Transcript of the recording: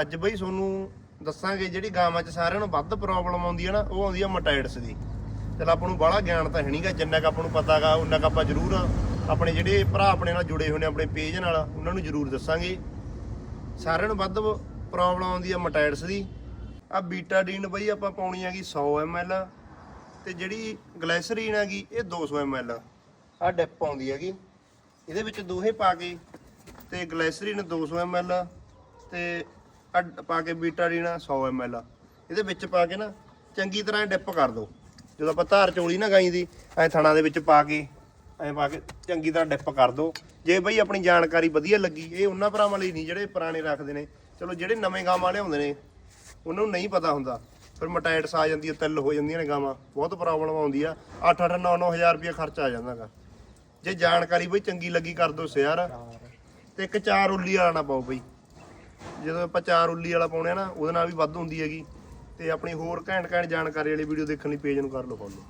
ਅੱਜ ਬਈ ਤੁਹਾਨੂੰ ਦੱਸਾਂਗੇ ਜਿਹੜੀ ਗਾਵਾਂ 'ਚ ਸਾਰਿਆਂ ਨੂੰ ਵੱਧ ਪ੍ਰੋਬਲਮ ਆਉਂਦੀ ਹੈ ਨਾ, ਉਹ ਆਉਂਦੀ ਆ ਮਟਾਇਡਸ ਦੀ। ਚਲ ਆਪਾਂ ਨੂੰ ਬਾਹਲਾ ਗਿਆਨ ਤਾਂ ਹੈ ਨਹੀਂਗਾ, ਜਿੰਨਾ ਕੁ ਆਪਾਂ ਨੂੰ ਪਤਾਗਾ ਉਹਨਾਂ ਕੁ ਆਪਾਂ ਜ਼ਰੂਰ ਆਪਣੇ ਜਿਹੜੇ ਭਰਾ ਆਪਣੇ ਨਾਲ ਜੁੜੇ ਹੋਏ ਨੇ, ਆਪਣੇ ਪੇਜ ਨਾਲ, ਉਹਨਾਂ ਨੂੰ ਜ਼ਰੂਰ ਦੱਸਾਂਗੇ। ਸਾਰਿਆਂ ਨੂੰ ਵੱਧ ਪ੍ਰੋਬਲਮ ਆਉਂਦੀ ਆ ਮਟਾਇਡਸ ਦੀ। ਆ ਬੀਟਾਡੀਨ ਬਈ ਆਪਾਂ ਪਾਉਣੀ ਹੈਗੀ 100 ml ਤੇ ਜਿਹੜੀ ਗਲਾਈਸਰੀਨ ਹੈਗੀ ਇਹ 200 ml ਆ ਡਿਪ ਆਉਂਦੀ ਹੈਗੀ। ਇਹਦੇ ਵਿੱਚ ਦੋਹੇ ਪਾ ਕੇ ਤੇ ਗਲਾਈਸਰੀਨ 200 ml ਤੇ ਆਹ ਪਾ ਕੇ ਬੀਟਾਡੀਨ 100 ml ਇਹਦੇ ਵਿੱਚ ਪਾ ਕੇ ਨਾ ਚੰਗੀ ਤਰ੍ਹਾਂ ਡਿਪ ਕਰ ਦਿਓ ਜਦੋਂ ਆਪਾਂ ਧਾਰ ਚੋਲੀ ਨਾ ਗਾਈ ਦੀ, ਐ ਥਣਾ ਦੇ ਵਿੱਚ ਪਾ ਕੇ, ਐ ਪਾ ਕੇ ਚੰਗੀ ਤਰ੍ਹਾਂ ਡਿਪ ਕਰ ਦਿਓ ਜੇ ਬਈ ਆਪਣੀ ਜਾਣਕਾਰੀ ਵਧੀਆ ਲੱਗੀ, ਇਹ ਉਹਨਾਂ ਭਰਾਵਾਂ ਲਈ ਨਹੀਂ, ਜਿਹੜੇ ਪੁਰਾਣੇ ਰੱਖਦੇ ਨੇ। ਚਲੋ, ਜਿਹੜੇ ਨਵੇਂ ਗਾਵਾਂ ਲਿਆਉਂਦੇ ਨੇ, ਉਹਨਾਂ ਨੂੰ ਨਹੀਂ ਪਤਾ ਹੁੰਦਾ। ਫਿਰ ਮਟਾਇਟਸ ਆ ਜਾਂਦੀ ਹੈ ਤਿੱਲ ਹੋ ਜਾਂਦੀਆਂ ਨੇ ਗਾਵਾਂ ਬਹੁਤ ਪ੍ਰੋਬਲਮ ਆਉਂਦੀ ਆ। 8-8 9-9000 ਰੁਪਏ ਖਰਚਾ ਆ ਜਾਂਦਾਗਾ। ਜੇ ਜਾਣਕਾਰੀ ਬਈ ਚੰਗੀ ਲੱਗੀ, ਕਰ ਦਿਓ ਸ਼ੇਅਰ ਤੇ ਇੱਕ ਚਾਰ ਉੱਲੀ ਵਾਲਾ ਨਾ ਪਾਓ ਬਈ। ਜਦੋਂ ਆਪਾਂ ਚਾਰ ਉੱਲੀ ਵਾਲਾ ਪਾਉਣੇ ਆ ਨਾ, ਉਹਦੇ ਨਾਲ ਵੀ ਵੱਧ ਹੁੰਦੀ ਹੈਗੀ। ਤੇ ਆਪਣੀ ਹੋਰ ਘੈਂਟ ਘੈਂਟ ਜਾਣਕਾਰੀ ਵਾਲੀ ਵੀਡੀਓ ਦੇਖਣ ਲਈ ਪੇਜ ਨੂੰ ਕਰ ਲਓ ਫੋਲੋ